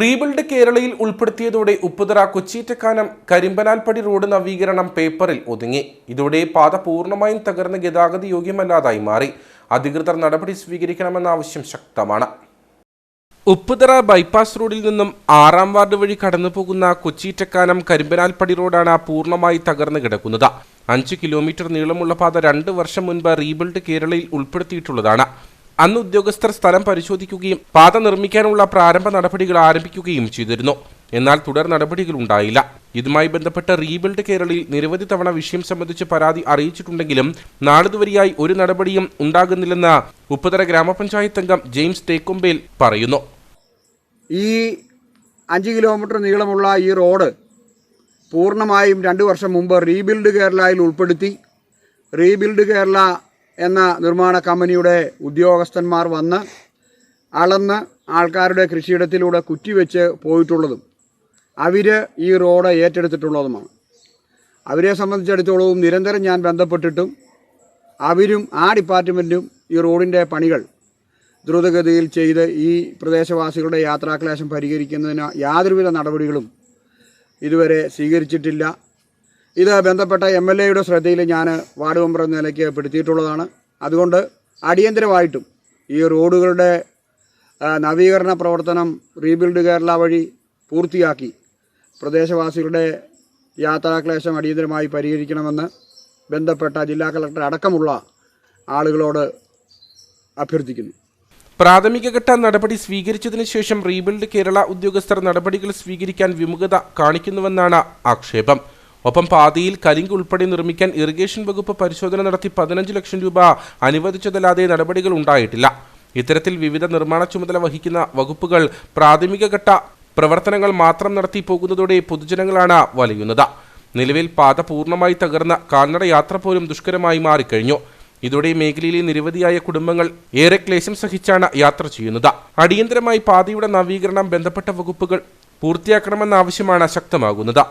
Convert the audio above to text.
Rebuild കേരളയിൽ ഉൾപ്പെടുത്തിയതോടെ Upputhara കൊച്ചിറ്റക്കാനം കരിമ്പനാൽപ്പടി road നവീകരണം പേപ്പറിൽ ഒതുങ്ങി. ഇതോടെ പാത പൂർണമായും തകർന്ന് ഗതാഗത യോഗ്യമല്ലാതായി മാറി. അധികൃതർ നടപടി സ്വീകരിക്കണമെന്ന ആവശ്യം ശക്തമാണ്. ഉപ്പുതറ ബൈപ്പാസ് റോഡിൽ നിന്നും ആറാം വാർഡ് വഴി കടന്നു പോകുന്ന കൊച്ചീറ്റക്കാനം കരിമ്പനാൽപ്പടി റോഡാണ് പൂർണമായി തകർന്നു കിടക്കുന്നത്. അഞ്ച് കിലോമീറ്റർ നീളമുള്ള പാത രണ്ട് വർഷം മുൻപ് റീബിൽഡ് കേരളയിൽ ഉൾപ്പെടുത്തിയിട്ടുള്ളതാണ്. അന്ന് ഉദ്യോഗസ്ഥർ സ്ഥലം പരിശോധിക്കുകയും പാത നിർമ്മിക്കാനുള്ള പ്രാരംഭ നടപടികൾ ആരംഭിക്കുകയും ചെയ്തിരുന്നു. എന്നാൽ തുടർ നടപടികൾ ഉണ്ടായില്ല. ഇതുമായി ബന്ധപ്പെട്ട് റീബിൽഡ് കേരളയിൽ നിരവധി തവണ വിഷയം സംബന്ധിച്ച് പരാതി അറിയിച്ചിട്ടുണ്ടെങ്കിലും നാളിതുവരെയായി ഒരു നടപടിയും ഉണ്ടാകുന്നില്ലെന്ന് ഉപ്പുതറ ഗ്രാമപഞ്ചായത്ത് അംഗം ജെയിംസ് തേക്കുമ്പേൽ പറയുന്നു. ഈ അഞ്ച് കിലോമീറ്റർ നീളമുള്ള ഈ റോഡ് പൂർണമായും രണ്ട് വർഷം മുമ്പ് റീബിൽഡ് കേരളയിൽ ഉൾപ്പെടുത്തി. റീബിൽഡ് കേരള എന്ന നിർമ്മാണ കമ്പനിയുടെ ഉദ്യോഗസ്ഥന്മാർ വന്ന് അളന്ന് ആൾക്കാരുടെ കൃഷിയിടത്തിലൂടെ കുറ്റിവെച്ച് പോയിട്ടുള്ളതും അവർ ഈ റോഡ് ഏറ്റെടുത്തിട്ടുള്ളതുമാണ്. അവരെ സംബന്ധിച്ചിടത്തോളവും നിരന്തരം ഞാൻ ബന്ധപ്പെട്ടിട്ടും അവരും ആ ഡിപ്പാർട്ട്മെന്റും ഈ റോഡിന്റെ പണികൾ ദ്രുതഗതിയിൽ ചെയ്ത് ഈ പ്രദേശവാസികളുടെ യാത്രാക്ലേശം പരിഹരിക്കുന്നതിന് യാതൊരുവിധ നടപടികളും ഇതുവരെ സ്വീകരിച്ചിട്ടില്ല. ഇത് ബന്ധപ്പെട്ട എം എൽ എയുടെ ശ്രദ്ധയിൽ ഞാൻ വാർഡ് മെമ്പർ എന്ന നിലയ്ക്ക് പെടുത്തിയിട്ടുള്ളതാണ്. അതുകൊണ്ട് അടിയന്തരമായിട്ടും ഈ റോഡുകളുടെ നവീകരണ പ്രവർത്തനം റീബിൽഡ് കേരള വഴി പൂർത്തിയാക്കി പ്രദേശവാസികളുടെ യാത്രാക്ലേശം അടിയന്തരമായി പരിഹരിക്കണമെന്ന് ബന്ധപ്പെട്ട ജില്ലാ കളക്ടർ അടക്കമുള്ള ആളുകളോട് അഭ്യർത്ഥിക്കുന്നു. പ്രാഥമിക ഘട്ട നടപടി സ്വീകരിച്ചതിന് ശേഷം റീബിൽഡ് കേരള ഉദ്യോഗസ്ഥർ നടപടികൾ സ്വീകരിക്കാൻ വിമുഖത കാണിക്കുന്നുവെന്നാണ് ആക്ഷേപം. ഒപ്പം പാതിയിൽ കരിങ്ക് ഉൾപ്പെടെ നിർമ്മിക്കാൻ ഇറിഗേഷൻ വകുപ്പ് പരിശോധന നടത്തി പതിനഞ്ച് ലക്ഷം രൂപ അനുവദിച്ചതല്ലാതെ നടപടികൾ ഉണ്ടായിട്ടില്ല. ഇത്തരത്തിൽ വിവിധ നിർമ്മാണ ചുമതല വഹിക്കുന്ന വകുപ്പുകൾ പ്രാഥമികഘട്ട പ്രവർത്തനങ്ങൾ മാത്രം നടത്തി പോകുന്നതോടെ പൊതുജനങ്ങളാണ് വലയുന്നത്. നിലവിൽ പാത പൂർണമായി തകർന്ന കാൽനട യാത്ര പോലും ദുഷ്കരമായി മാറിക്കഴിഞ്ഞു. ഇതോടെ മേഖലയിലെ നിരവധിയായ കുടുംബങ്ങൾ ഏറെ ക്ലേശം സഹിച്ചാണ് യാത്ര ചെയ്യുന്നത്. അടിയന്തരമായി പാതയുടെ നവീകരണം ബന്ധപ്പെട്ട വകുപ്പുകൾ പൂർത്തിയാക്കണമെന്ന ആവശ്യമാണ് ശക്തമാകുന്നത്.